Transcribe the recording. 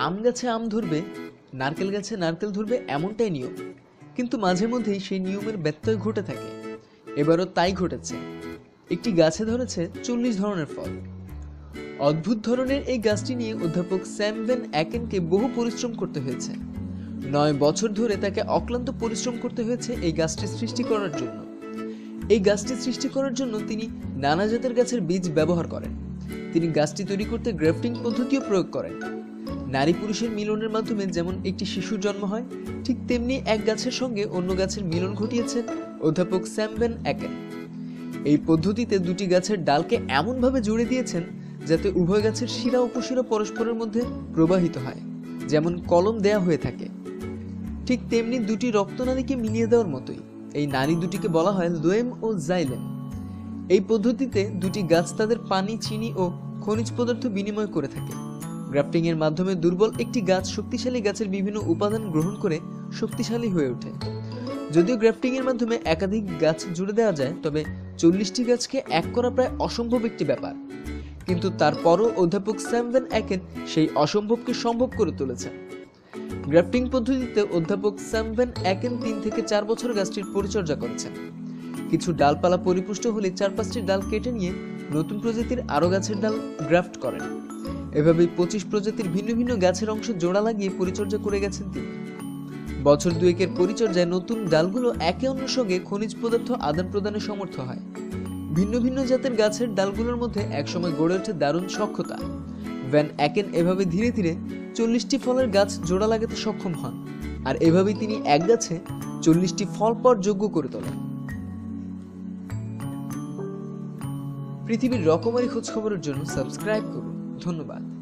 আম গাছে আম ধরবে, নারকেল গাছে নারকেল ধরবে এমনটাই নিয়ম। কিন্তু মাঝে মধ্যেই সেই নিয়মের ব্যত্যয় ঘটে থাকে। এবারও তাই ঘটেছে। একটি গাছে ধরেছে চল্লিশ ধরনের ফল। অদ্ভুত ধরনের এই গাছটি নিয়ে অধ্যাপক স্যামভেন অ্যাকেনকে বহু পরিশ্রম করতে হয়েছে। নয় বছর ধরে তাকে অক্লান্ত পরিশ্রম করতে হয়েছে এই গাছটি সৃষ্টি করার জন্য। এই গাছটি সৃষ্টি করার জন্য তিনি নানা জাতের গাছের বীজ ব্যবহার করেন। তিনি গাছটি তৈরি করতে গ্রাফটিং পদ্ধতিও প্রয়োগ করেন। নারী পুরুষের মিলনের মাধ্যমে যেমন একটি শিশুর জন্ম হয়, ঠিক তেমনি এক গাছের সঙ্গে অন্য গাছের মিলন ঘটিয়েছেন অধ্যাপক স্যামভেন অ্যাকেন এই পদ্ধতিতে দুটি গাছের ডালকে এমনভাবে জুড়ে দিয়েছেন যাতে উভয় গাছের শিরা উপশিরা পরস্পরের মধ্যে প্রবাহিত হয়, যেমন কলম দেয়া হয়ে থাকে। ঠিক তেমনি দুটি রক্তনালীকে মিলিয়ে দেওয়ার মতোই, এই নারী দুটিকে বলা হয় লোয়েম ও জাইলেম। এই পদ্ধতিতে দুটি গাছ তাদের পানি, চিনি ও খনিজ পদার্থ বিনিময় করে থাকে। গ্রাফটিং এর মাধ্যমে দুর্বল একটি গাছ শক্তিশালী গাছের বিভিন্ন উপাদান গ্রহণ করে শক্তিশালী হয়ে ওঠে। যদিও গ্রাফটিং এর মাধ্যমে একাধিক গাছ জুড়ে দেওয়া যায়, তবে চল্লিশটি গাছকে এক করা প্রায় অসম্ভব একটি ব্যাপার। কিন্তু তারপরও অধ্যাপক স্যামভেন অ্যাকেন সেই অসম্ভবকে সম্ভব করে তুলেছেন। গ্রাফটিং পদ্ধতিতে অধ্যাপক স্যামভেন অ্যাকেন তিন থেকে চার বছর গাছটির পরিচর্যা করেছেন। কিছু ডালপালা পরিপুষ্ট হলে চার পাঁচটি ডাল কেটে নিয়ে নতুন প্রজাতির আরও গাছের ডাল গ্রাফট করেন। এভাবেই পঁচিশ প্রজাতির ভিন্ন ভিন্ন গাছের অংশ জোড়া লাগিয়ে পরিচর্যা করে গেছেন তিনি। বছর দুয়েকের পরিচর্যায় নতুন ডালগুলো একে অন্যের সঙ্গে খনিজ পদার্থ আদান প্রদানে সমর্থ হয়। ভিন্ন ভিন্ন জাতের গাছের ডালগুলোর মধ্যে একসময় গড়ে ওঠে দারুণ সক্ষতা ভ্যান অ্যাকেন এভাবে ধীরে ধীরে চল্লিশটি ফলের গাছ জোড়া লাগাতে সক্ষম হন আর এভাবেই তিনি এক গাছে চল্লিশটি ফল পর যোগ্য করে তোলেন। পৃথিবীর রকমারি খোঁজ খবরের জন্য সাবস্ক্রাইব করুন। ধন্যবাদ।